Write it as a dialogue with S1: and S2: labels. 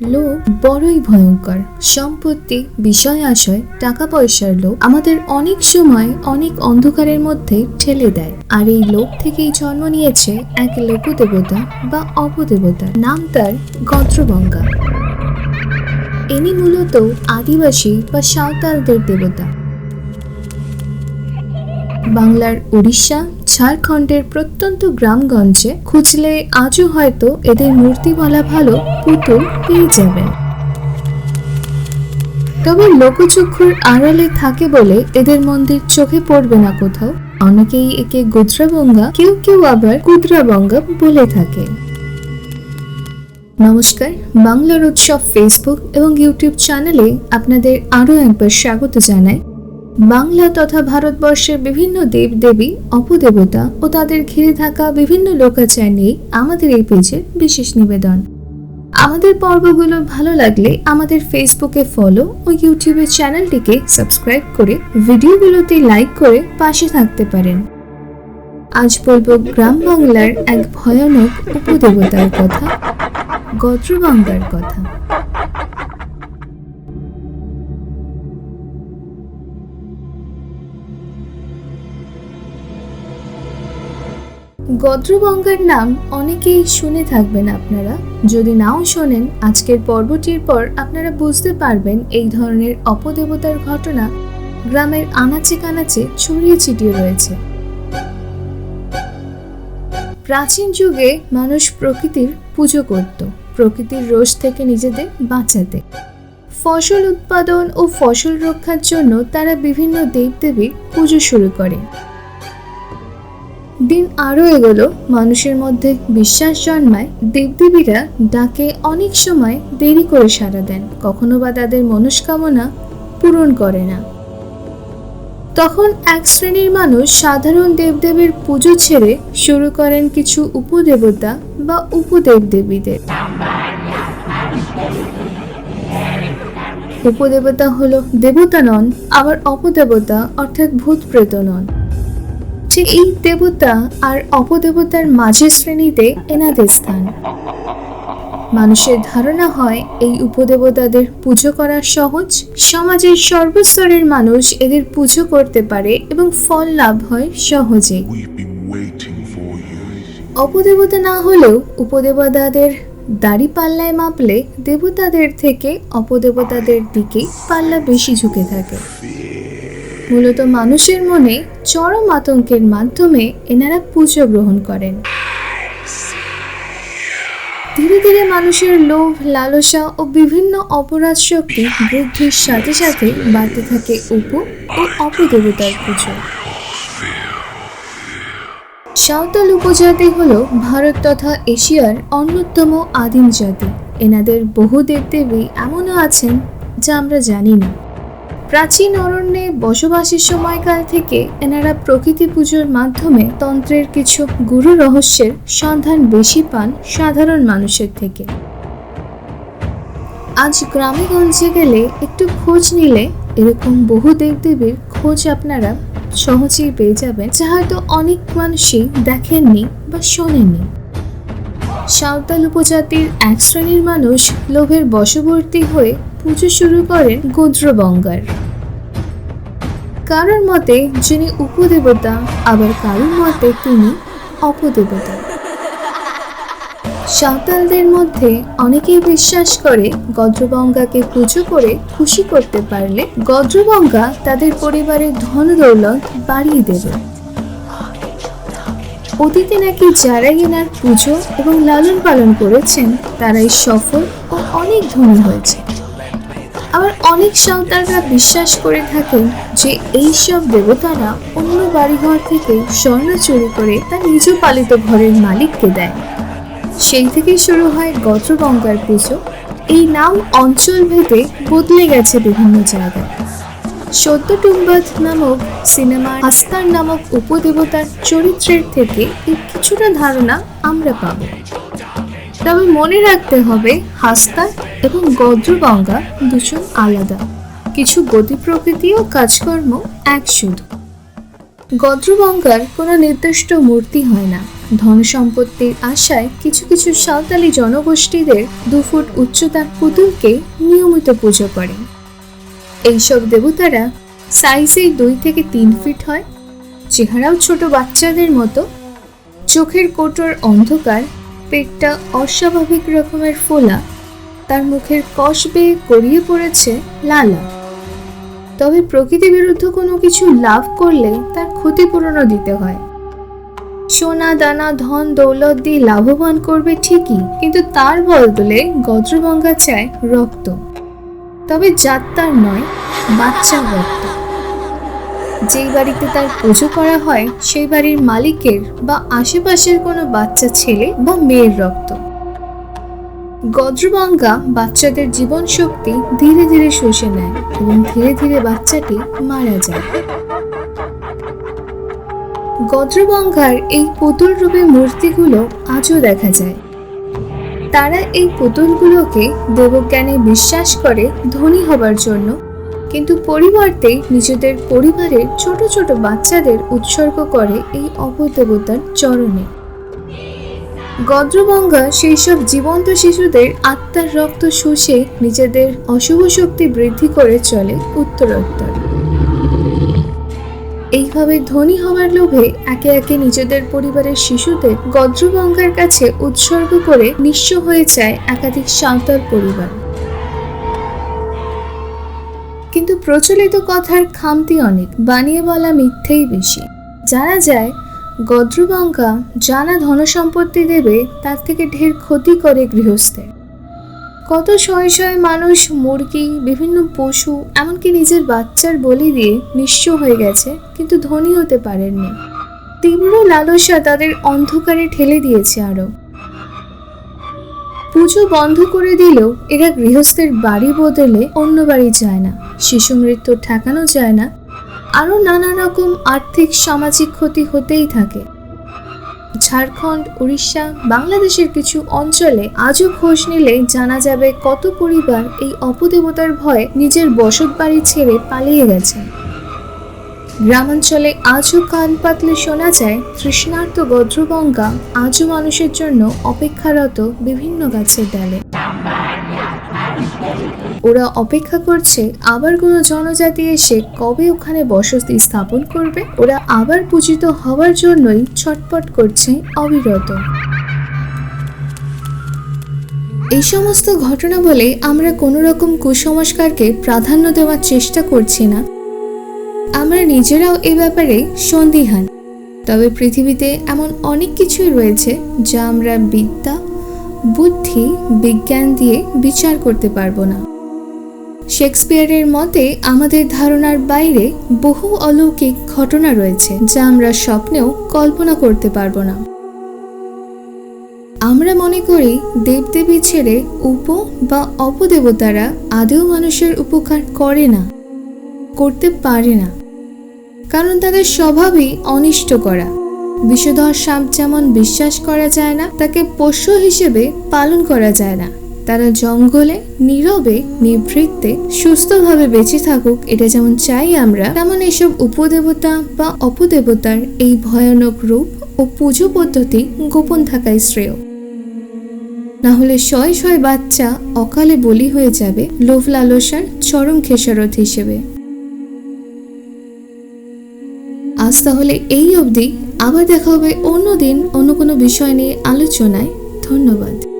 S1: লোভ বড়ই ভয়ঙ্কর। সম্পত্তি বিষয় আশয় টাকা পয়সার লোভ আমাদের অনেক সময় অনেক অন্ধকারের মধ্যে ঠেলে দেয়। আর এই লোভ থেকেই জন্ম নিয়েছে এক লোকদেবতা বা অপদেবতা নাম তার গদ্রবঙ্গা। ইনি মূলত আদিবাসী বা সাঁওতালদের দেবতা। বাংলার উড়িষ্যা, ঝাড়খণ্ডের প্রত্যন্ত গ্রামগঞ্জে খুঁজলে আজও হয়তো এদের মূর্তি বলা ভালো পুতুল পেয়ে যাবেন। তবে লোকচক্ষুর আড়ালে থাকে বলে এদের মন্দির চোখে পড়বে না কোথাও। অনেকেই একে গুদ্রাবঙ্গা, কেউ কেউ আবার কুদ্রাবঙ্গা বলে থাকে। নমস্কার, বাংলার উৎসব ফেসবুক এবং ইউটিউব চ্যানেলে আপনাদের আরও একবার স্বাগত জানাই। বাংলা তথা ভারতবর্ষের বিভিন্ন দেবদেবী, অপদেবতা ও তাদের ঘিরে থাকা বিভিন্ন লোকাচার নিয়ে আমাদের এই পেজের বিশেষ নিবেদন। আমাদের পর্বগুলো ভালো লাগলে আমাদের ফেসবুকে ফলো ও ইউটিউবের চ্যানেলটিকে সাবস্ক্রাইব করে ভিডিওগুলোতে লাইক করে পাশে থাকতে পারেন। আজ বলব গ্রাম বাংলার এক ভয়ানক উপদেবতার কথা, গদ্রবাঙ্গার কথা। গদ্রবঙ্গার নাম অনেকেই শুনে থাকবেন আপনারা। যদি নাও শোনেন, আজকের পর্বটির পর আপনারা বুঝতে পারবেন এই ধরনের অপদেবতার ঘটনা গ্রামের আনাচে কানাচে ছড়িয়ে ছিটিয়ে রয়েছে। প্রাচীন যুগে মানুষ প্রকৃতির পুজো করত, প্রকৃতির রোষ থেকে নিজেদের বাঁচাতে। ফসল উৎপাদন ও ফসল রক্ষার জন্য তারা বিভিন্ন দেবদেবীর পুজো শুরু করে। দিন আরও এগোলো, মানুষের মধ্যে বিশ্বাস জন্মায়, দেবদেবীরা ডাকে অনেক সময় দেরি করে সাড়া দেন, কখনো বা তাদের মনস্কামনা পূরণ করে না। তখন এক শ্রেণির মানুষ সাধারণ দেবদেবীর পুজো ছেড়ে শুরু করেন কিছু উপদেবতা বা উপদেবদেবীদের। উপদেবতা হলো দেবতা নন, আবার অপদেবতা অর্থাৎ ভূত প্রেত নন। যে এই দেবতা আর অপদেবতার মাঝের শ্রেণীতে এনাদের স্থান। মানুষের ধারণা হয় এই উপদেবতাদের পুজো করা সহজ। সমাজের সর্বস্তরের মানুষ এদের পুজো করতে পারে এবং ফল লাভ হয় সহজে. অপদেবতা না হলেও উপদেবতাদের দাড়ি পাল্লায় মাপলে দেবতাদের থেকে অপদেবতাদের দিকে পাল্লা বেশি ঝুঁকে থাকে। মূলত মানুষের মনে চরম আতঙ্কের মাধ্যমে এনারা পুজো গ্রহণ করেন। ধীরে ধীরে মানুষের লোভ, লালসা ও বিভিন্ন অপরাধ শক্তি বৃদ্ধির সাথে সাথে বাড়তে থাকে উপ ও অপদেবতার পুজো। সাঁওতাল উপজাতি হল ভারত তথা এশিয়ার অন্যতম আদিম জাতি। এনাদের বহু দেবদেবী এমনও আছেন যা আমরা জানি না। প্রাচীন অরণ্যে বসবাসের সময়কাল থেকে এনারা প্রকৃতি পুজোর মাধ্যমে তন্ত্রের কিছু গুরু রহস্যের সন্ধান বেশি পান সাধারণ মানুষের থেকে। আজ গ্রামে গঞ্জে গেলে একটু খোঁজ নিলে এরকম বহু দেবদেবীর খোঁজ আপনারা সহজেই পেয়ে যাবেন, যা হয়তো অনেক মানুষই দেখেননি বা শোনেননি। সাঁওতাল উপজাতির এক শ্রেণির মানুষ লোভের বশবর্তী হয়ে পুজো শুরু করেন গোদ্রবঙ্গার কারোর মতে যিনি উপদেবতা, আবার কারোর মতে তিনি অপদেবতা। সাঁওতালদের মধ্যে অনেকেই বিশ্বাস করে গদ্রবঙ্গাকে পুজো করে খুশি করতে পারলে গদ্রবঙ্গা তাদের পরিবারের ধন দৌলত বাড়িয়ে দেবে। অতীতে নাকি যারাই এনার পুজো এবং লালন পালন করেছেন, তারাই সফল ও অনেক ধনী হয়েছে আবার অনেক সাঁওতালরা বিশ্বাস করে থাকেন যে এই সব দেবতারা অন্য বাড়িঘর থেকে স্বর্ণ চুরি করে তার নিজ পালিত ঘরের মালিককে দেয়। সেই থেকেই শুরু হয় গদ্রবঙ্গার পুজো। এই নাম অঞ্চল ভেদে বদলে গেছে বিভিন্ন জায়গায়। সত্যটুম্বাদ নামক সিনেমার হাস্তার নামক উপদেবতার চরিত্রের থেকে কিছুটা ধারণা আমরা পাব। তবে মনে রাখতে হবে, হাস্তা এবং গদ্রগঙ্গা দুজন আলাদা। কিছু গতি প্রকৃতি ও কাজকর্ম এক শুধু গদ্রগঙ্গার কোনো নির্দিষ্ট মূর্তি হয় না। ধন সম্পত্তির আশায় কিছু কিছু সাঁওতালি জনগোষ্ঠীদের দু ফুট উচ্চতার পুতুলকে নিয়মিত পুজো করেন এইসব দেবতারা সাইজে দুই থেকে তিন ফিট হয়, চেহারাও ছোট বাচ্চাদের মতো। চোখের কোটর অন্ধকার পেটটা অস্বাভাবিক রকমের ফোলা। তার মুখের কষ বেয়ে গড়িয়ে পড়েছে লালা। তবে প্রকৃতি বিরুদ্ধ কোনো কিছু লাভ করলে তার ক্ষতিপূরণও দিতে হয়। সোনা, দানা, ধন, দৌলত দিয়ে লাভবান করবে ঠিকই, কিন্তু তার বদলে গদ্রগঙ্গা চায় রক্ত। তবে যাত্রার নয় বাচ্চার রক্ত। যেই বাড়িতে তার পুজো করা হয়, সেই বাড়ির মালিকের বা আশেপাশের কোনো বাচ্চা ছেলে বা মেয়ের রক্ত। গদ্রবঙ্গা বাচ্চাদের জীবন শক্তি ধীরে ধীরে শুষে নেয় এবং ধীরে ধীরে বাচ্চাটি মারা যায়। গদ্রবঙ্গার এই পুতুল রূপে মূর্তিগুলো আজও দেখা যায়। তারা এই পুতুলগুলোকে দেবজ্ঞানে বিশ্বাস করে ধনী হবার জন্য কিন্তু পরিবর্তে নিজেদের পরিবারের ছোট ছোট বাচ্চাদের উৎসর্গ করে এই অপদেবতার চরণে। গদ্রবঙ্গা সেই সব জীবন্ত শিশুদের আত্মার রক্ত শুষে নিজেদের অশুভ শক্তি বৃদ্ধি করে চলে উত্তরোত্তর। এইভাবে ধনী হওয়ার লোভে একে একে নিজেদের পরিবারের শিশুদের গদ্রবঙ্গার কাছে উৎসর্গ করে নিঃস্ব হয়ে যায় একাধিক সাঁওতাল পরিবার। কিন্তু প্রচলিত কথার খামতি অনেক, বানিয়ে বলা মিথ্যেই বেশি। জানা যায়, গদ্রবঙ্গা জানা ধনসম্পত্তি দেবে, তার থেকে ঢের ক্ষতি করে গৃহস্থের কত শয়ে শয়ে মানুষ, মুরগি, বিভিন্ন পশু, এমনকি নিজের বাচ্চার বলি দিয়ে নিঃস্ব হয়ে গেছে, কিন্তু ধনী হতে পারেননি। তীব্র লালসা তাদের অন্ধকারে ঠেলে দিয়েছে আরও পুজো বন্ধ করে দিলেও এরা গৃহস্থের বাড়ি বদলে অন্য বাড়ি যায় না, শিশু মৃত্যু ঠেকানো যায় না, আরও নানা রকম আর্থিক সামাজিক ক্ষতি হতেই থাকে। ঝাড়খণ্ড, উড়িষ্যা, বাংলাদেশের কিছু অঞ্চলে আজও খোঁজ নিলে জানা যাবে কত পরিবার এই অপদেবতার ভয়ে নিজের বসত বাড়ি ছেড়ে পালিয়ে গেছে। গ্রামাঞ্চলে আজও কান পাতলে শোনা যায় তৃষ্ণার্ত গদ্রবঙ্গা, আজও মানুষের জন্য অপেক্ষারত বিভিন্ন গাছের ডালে। ওরা অপেক্ষা করছে, আবার কোনো জনজাতি এসে কবে ওখানে বসতি স্থাপন করবে? ওরা আবার পূজিত হওয়ার জন্যই ছটপট করছে অবিরত। এই সমস্ত ঘটনা বলে আমরা কোনো রকম কুসংস্কারকে প্রাধান্য দেওয়ার চেষ্টা করছি না। আমরা নিজেরাও এ ব্যাপারে সন্দিহান। তবে পৃথিবীতে এমন অনেক কিছুই রয়েছে যা আমরা বিদ্যা, বুদ্ধি, বিজ্ঞান দিয়ে বিচার করতে পারব না। শেক্সপিয়ারের মতে, আমাদের ধারণার বাইরে বহু অলৌকিক ঘটনা রয়েছে যা আমরা স্বপ্নেও কল্পনা করতে পারব না। আমরা মনে করি দেবদেবী ছেড়ে উপ বা অপদেবতারা আদেও মানুষের উপকার করে না। করতে পারে না। কারণ তাদের স্বভাবই অনিষ্ট করা। বিষধর সাপ যেমন বিশ্বাস করা যায় না, তাকে পোষ্য হিসেবে পালন করা যায় না। তারা জঙ্গলে, নীরবে নিভৃত্তে সুস্থভাবে বেঁচে থাকুক, এটা যেমন চাই আমরা, তেমন এসব উপদেবতা বা অপদেবতার এই ভয়ানক রূপ ও পুজো পদ্ধতি গোপন থাকাই শ্রেয়। না হলে শয় শয় বাচ্চা অকালে বলি হয়ে যাবে লোভ লালসার চরম খেসারত হিসেবে। আজ তাহলে এই অবধি। আবার দেখা হবে অন্য দিন, অন্য কোনো বিষয় নিয়ে আলোচনায়। ধন্যবাদ।